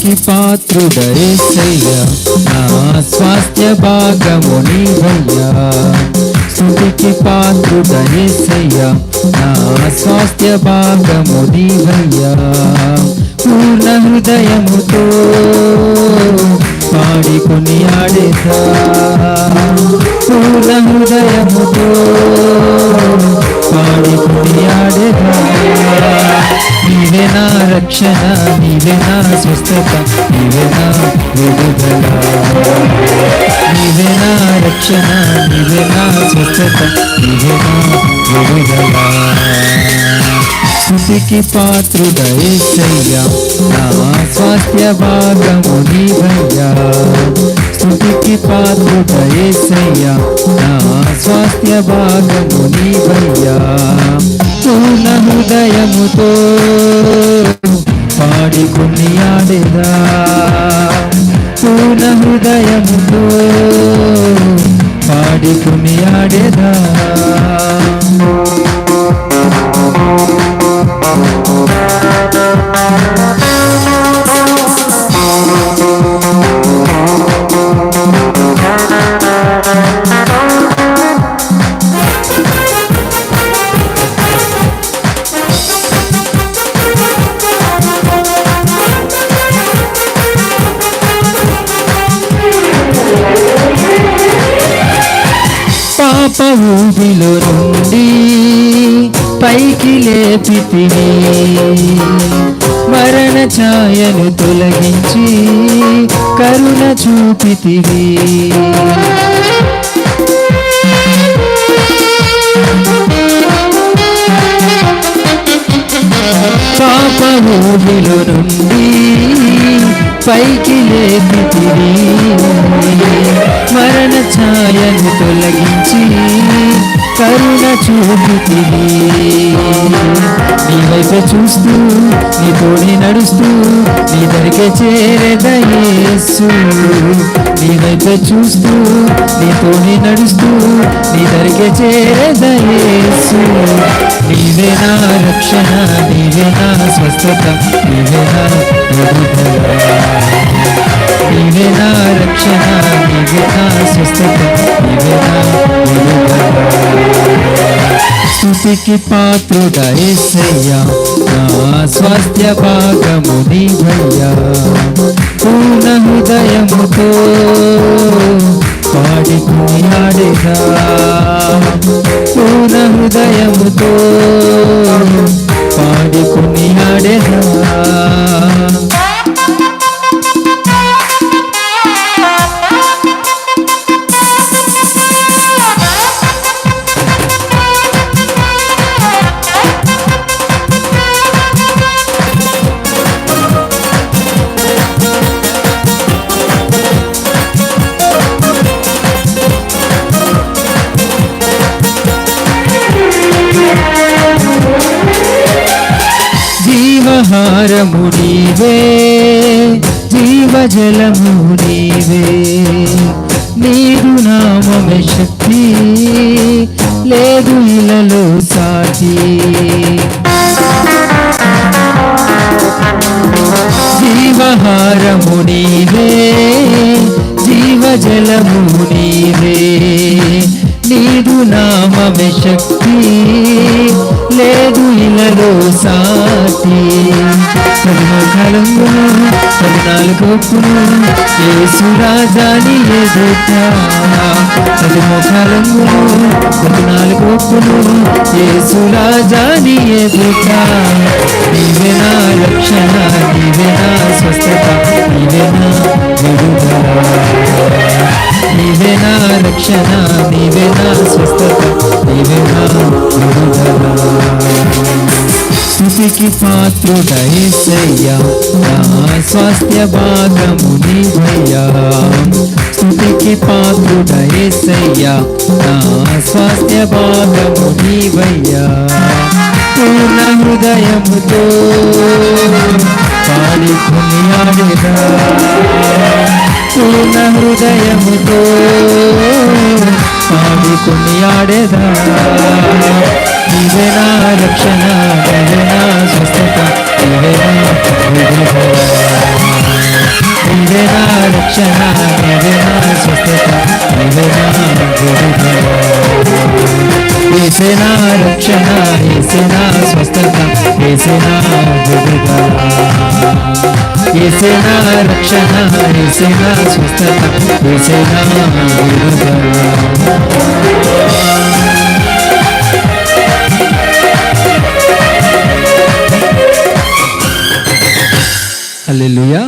స్థుతికి పాత్రుడేసయ్యా నా స్వాస్థ్య భాగము నీవయ్యా. స్థుతికి పాత్రుడేసయ్యా నా స్వాస్థ్య భాగము నీవయ్యా. పూర్ణ హృదయముతో పాడికొని ఆడేదా పూర్ణ హృదయముతో పాడికొని ఆడేదా నీవే నా రక్షణ నీవే నా స్వస్థత నీవే నా విడుదల. నీవే నా రక్షణ నీవే నా స్వస్థత నీవే నా విడుదల. స్థుతికి పాత్రుడయ్యా నా స్వాస్థ్య భాగము నీవయ్యా. స్థుతికి పాత్రుడయ్యా నా స్వాస్థ్య భాగము నీవయ్యా. పూర్ణ హృదయముతో పాడికొని ఆడేదా పూర్ణ హృదయముతో పాడికొని ఆడేదా పాప ఊబిలో నుండి పైకి లేపితివి మరణ ఛాయను తొలగించి కరుణ చూపితివి పాప ఊబిలో నుండి పైకి లేపితివి మరణ ఛాయను తొలగించి కరుణ చూపితివి నీ వైపు చూస్తూ నీ తోడి నడుస్తూ నీ దరికే చేరేదయేసు నీ వైపు చూస్తూ నీ తోడి నడుస్తూ నీ దరికే చేరేదయేసు నీవే నా రక్షణ నీవే నా స్వస్థత నీవే నా నీవే నా రక్షణ నీవే నా స్వస్థత నీవే నా స్థుతికి పాత్రుడైసయ్యా నా స్వాస్థ్య భాగము నీవయ్యా. పూర్ణ హృదయముతో పాడికుని ఆడేదా పూర్ణ హృదయముతో పాడికుని ఆడేదా జీవహారము నీవే జీవజలము నీవే. నీదు నామమే శక్తి లేదు ఇలలో సాటి. జీవహారము నీవే జీవజలము నీవే. నీదు నామమే శక్తి లేదు ఇలలో సాటి. పదిమూడు పద్నాలుగు యేసు రాజాని ఎదుట. పది ముఖాలంగులు పద్నాలుగు యేసు రాజాని ఎదుట. నీవే నా రక్షణ నీవే నా స్వస్థత నీవే నా విడుదల. నీవే నా రక్షణ నీవే నా స్వస్థత నీవే స్థుతికి పాత్రుడైసయ్యా నా స్వాస్థ్య భాగము నీవయ్యా. స్థుతికి పాత్రుడైసయ్యా నా స్వాస్థ్య భాగము నీవయ్యా. పూర్ణ హృదయముతో పాడి కొనియాడేదా పూర్ణ హృదయముతో పాడి కొనియాడేదా నీవే నా రక్షణ నీవే నా స్వస్థత నీవే నా విడుదల రక్షణ నీవే నా స్వస్థత నీవే నా విడుదల ఏసే నా రక్షణ ఏసే నా స్వస్థత